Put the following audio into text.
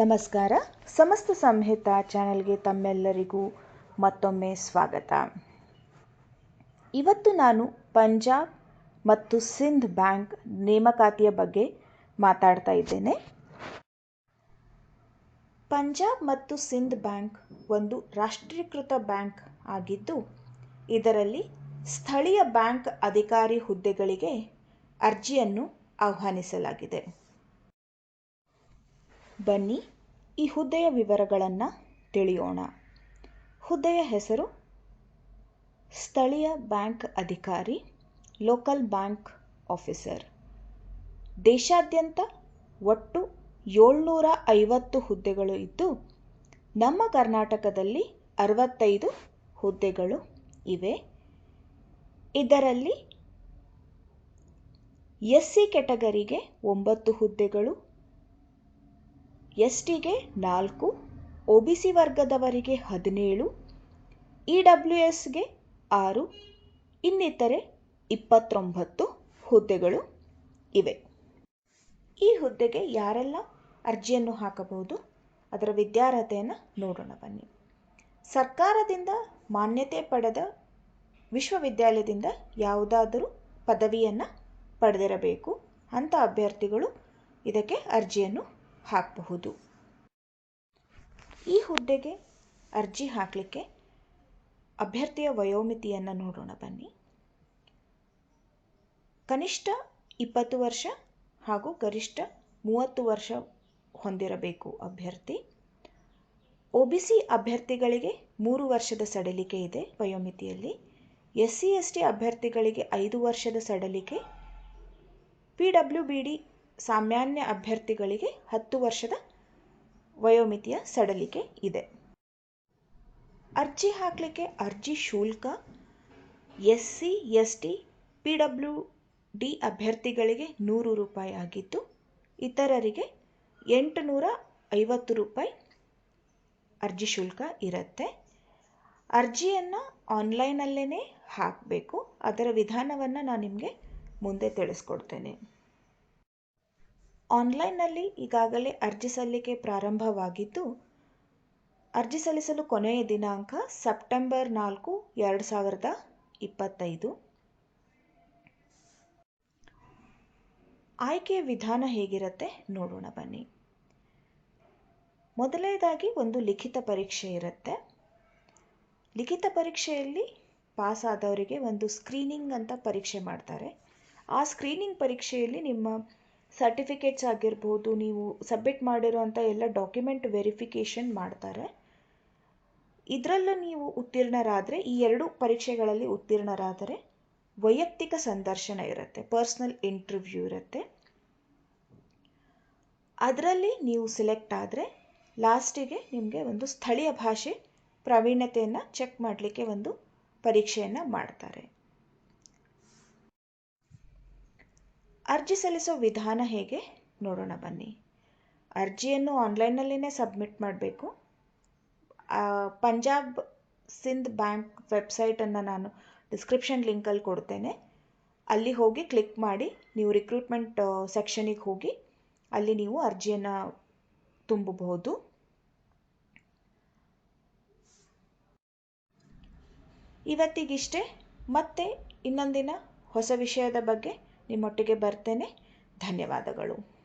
ನಮಸ್ಕಾರ. ಸಮಸ್ತ ಸಂಹಿತ ಚಾನೆಲ್ಗೆ ತಮ್ಮೆಲ್ಲರಿಗೂ ಮತ್ತೊಮ್ಮೆ ಸ್ವಾಗತ. ಇವತ್ತು ನಾನು ಪಂಜಾಬ್ ಮತ್ತು ಸಿಂಧ್ ಬ್ಯಾಂಕ್ ನೇಮಕಾತಿಯ ಬಗ್ಗೆ ಮಾತಾಡ್ತಾ ಇದ್ದೇನೆ. ಪಂಜಾಬ್ ಮತ್ತು ಸಿಂಧ್ ಬ್ಯಾಂಕ್ ಒಂದು ರಾಷ್ಟ್ರೀಕೃತ ಬ್ಯಾಂಕ್ ಆಗಿದ್ದು, ಇದರಲ್ಲಿ ಸ್ಥಳೀಯ ಬ್ಯಾಂಕ್ ಅಧಿಕಾರಿ ಹುದ್ದೆಗಳಿಗೆ ಅರ್ಜಿಯನ್ನು ಆಹ್ವಾನಿಸಲಾಗಿದೆ. ಬನ್ನಿ, ಈ ಹುದ್ದೆಯ ವಿವರಗಳನ್ನು ತಿಳಿಯೋಣ. ಹುದ್ದೆಯ ಹೆಸರು, ಸ್ಥಳೀಯ ಬ್ಯಾಂಕ್ ಅಧಿಕಾರಿ, ಲೋಕಲ್ ಬ್ಯಾಂಕ್ ಆಫೀಸರ್. ದೇಶಾದ್ಯಂತ ಒಟ್ಟು ಏಳ್ನೂರ ಐವತ್ತು ಹುದ್ದೆಗಳು ಇದ್ದು, ನಮ್ಮ ಕರ್ನಾಟಕದಲ್ಲಿ ಅರವತ್ತೈದು ಹುದ್ದೆಗಳು ಇವೆ. ಇದರಲ್ಲಿ ಎಸ್ ಸಿ ಕೆಟಗರಿಗೆ ಒಂಬತ್ತು ಹುದ್ದೆಗಳು ಎಸ್ ಟಿಗೆ ನಾಲ್ಕು, ಒ ಬಿ ಸಿ ವರ್ಗದವರಿಗೆ ಹದಿನೇಳು, ಇ ಡಬ್ಲ್ಯೂ ಎಸ್ಗೆ ಆರು, ಇನ್ನಿತರೆ ಇಪ್ಪತ್ತೊಂಬತ್ತು ಹುದ್ದೆಗಳು ಇವೆ. ಈ ಹುದ್ದೆಗೆ ಯಾರೆಲ್ಲ ಅರ್ಜಿಯನ್ನು ಹಾಕಬಹುದು? ಅದರ ವಿದ್ಯಾರ್ಹತೆಯನ್ನು ನೋಡೋಣ ಬನ್ನಿ. ಸರ್ಕಾರದಿಂದ ಮಾನ್ಯತೆ ಪಡೆದ ವಿಶ್ವವಿದ್ಯಾಲಯದಿಂದ ಯಾವುದಾದರೂ ಪದವಿಯನ್ನು ಪಡೆದಿರಬೇಕು ಅಂಥ ಅಭ್ಯರ್ಥಿಗಳು ಇದಕ್ಕೆ ಅರ್ಜಿಯನ್ನು ಹಾಕಬಹುದು. ಈ ಹುದ್ದೆಗೆ ಅರ್ಜಿ ಹಾಕಲಿಕ್ಕೆ ಅಭ್ಯರ್ಥಿಯ ವಯೋಮಿತಿಯನ್ನು ನೋಡೋಣ ಬನ್ನಿ. ಕನಿಷ್ಠ ಇಪ್ಪತ್ತು ವರ್ಷ ಹಾಗೂ ಗರಿಷ್ಠ ಮೂವತ್ತು ವರ್ಷ ಹೊಂದಿರಬೇಕು ಅಭ್ಯರ್ಥಿ. ಒ ಬಿ ಸಿ ಅಭ್ಯರ್ಥಿಗಳಿಗೆ ಮೂರು ವರ್ಷದ ಸಡಿಲಿಕೆ ಇದೆ ವಯೋಮಿತಿಯಲ್ಲಿ. ಎಸ್ ಸಿ ಎಸ್ ಟಿ ಅಭ್ಯರ್ಥಿಗಳಿಗೆ ಐದು ವರ್ಷದ ಸಡಿಲಿಕೆ. ಪಿ ಡಬ್ಲ್ಯೂ ಬಿ ಡಿ ಸಾಮಾನ್ಯ ಅಭ್ಯರ್ಥಿಗಳಿಗೆ ಹತ್ತು ವರ್ಷದ ವಯೋಮಿತಿಯ ಸಡಲಿಕೆ ಇದೆ. ಅರ್ಜಿ ಹಾಕಲಿಕ್ಕೆ ಅರ್ಜಿ ಶುಲ್ಕ S C S T P W D ಅಭ್ಯರ್ಥಿಗಳಿಗೆ ನೂರು ರೂಪಾಯಿ ಆಗಿದ್ದು, ಇತರರಿಗೆ ಎಂಟುನೂರ ಐವತ್ತು ರೂಪಾಯಿ ಅರ್ಜಿ ಶುಲ್ಕ ಇರುತ್ತೆ. ಅರ್ಜಿಯನ್ನು ಆನ್ಲೈನಲ್ಲೇ ಹಾಕಬೇಕು. ಅದರ ವಿಧಾನವನ್ನು ನಾನು ನಿಮಗೆ ಮುಂದೆ ತಿಳಿಸ್ಕೊಡ್ತೇನೆ. ಆನ್ಲೈನ್ನಲ್ಲಿ ಈಗಾಗಲೇ ಅರ್ಜಿ ಸಲ್ಲಿಕೆ ಪ್ರಾರಂಭವಾಗಿದ್ದು, ಅರ್ಜಿ ಸಲ್ಲಿಸಲು ಕೊನೆಯ ದಿನಾಂಕ ಸೆಪ್ಟೆಂಬರ್ ನಾಲ್ಕು, ಎರಡು ಸಾವಿರದ ಇಪ್ಪತ್ತೈದು. ಆಯ್ಕೆಯ ವಿಧಾನ ಹೇಗಿರುತ್ತೆ ನೋಡೋಣ ಬನ್ನಿ. ಮೊದಲನೇದಾಗಿ ಒಂದು ಲಿಖಿತ ಪರೀಕ್ಷೆ ಇರುತ್ತೆ. ಲಿಖಿತ ಪರೀಕ್ಷೆಯಲ್ಲಿ ಪಾಸ್ ಆದವರಿಗೆ ಒಂದು ಸ್ಕ್ರೀನಿಂಗ್ ಅಂತ ಪರೀಕ್ಷೆ ಮಾಡ್ತಾರೆ. ಆ ಸ್ಕ್ರೀನಿಂಗ್ ಪರೀಕ್ಷೆಯಲ್ಲಿ ನಿಮ್ಮ ಸರ್ಟಿಫಿಕೇಟ್ಸ್ ಆಗಿರ್ಬೋದು, ನೀವು ಸಬ್ಮಿಟ್ ಮಾಡಿರೋಂಥ ಎಲ್ಲ ಡಾಕ್ಯುಮೆಂಟ್ ವೆರಿಫಿಕೇಷನ್ ಮಾಡ್ತಾರೆ. ಇದರಲ್ಲೂ ನೀವು ಉತ್ತೀರ್ಣರಾದರೆ, ಈ ಎರಡು ಪರೀಕ್ಷೆಗಳಲ್ಲಿ ಉತ್ತೀರ್ಣರಾದರೆ ವೈಯಕ್ತಿಕ ಸಂದರ್ಶನ ಇರುತ್ತೆ ಪರ್ಸ್ನಲ್ ಇಂಟರ್ವ್ಯೂ ಇರುತ್ತೆ. ಅದರಲ್ಲಿ ನೀವು ಸೆಲೆಕ್ಟ್ ಆದರೆ ಲಾಸ್ಟಿಗೆ ನಿಮಗೆ ಒಂದು ಸ್ಥಳೀಯ ಭಾಷೆ ಪ್ರಾವೀಣ್ಯತೆಯನ್ನು ಚೆಕ್ ಮಾಡಲಿಕ್ಕೆ ಒಂದು ಪರೀಕ್ಷೆಯನ್ನು ಮಾಡ್ತಾರೆ. ಅರ್ಜಿ ಸಲ್ಲಿಸೋ ವಿಧಾನ ಹೇಗೆ? ನೋಡೋಣ ಬನ್ನಿ. ಅರ್ಜಿಯನ್ನು ಆನ್ಲೈನ್ನಲ್ಲಿನೇ ಸಬ್ಮಿಟ್ ಮಾಡಬೇಕು. ಪಂಜಾಬ್ ಸಿಂಧ್ ಬ್ಯಾಂಕ್ ವೆಬ್ಸೈಟನ್ನು ನಾನು ಡಿಸ್ಕ್ರಿಪ್ಷನ್ ಲಿಂಕಲ್ಲಿ ಕೊಡ್ತೇನೆ. ಅಲ್ಲಿ ಹೋಗಿ ಕ್ಲಿಕ್ ಮಾಡಿ ನೀವು ರಿಕ್ರೂಟ್ಮೆಂಟ್ ಸೆಕ್ಷನಿಗೆ ಹೋಗಿ ಅಲ್ಲಿ ನೀವು ಅರ್ಜಿಯನ್ನು ತುಂಬಬಹುದು. ಇವತ್ತಿಗಿಷ್ಟೇ. ಮತ್ತೆ ಇನ್ನೊಂದಿನ ಹೊಸ ವಿಷಯದ ಬಗ್ಗೆ ನಿಮ್ಮೊಟ್ಟಿಗೆ ಬರ್ತೇನೆ. ಧನ್ಯವಾದಗಳು.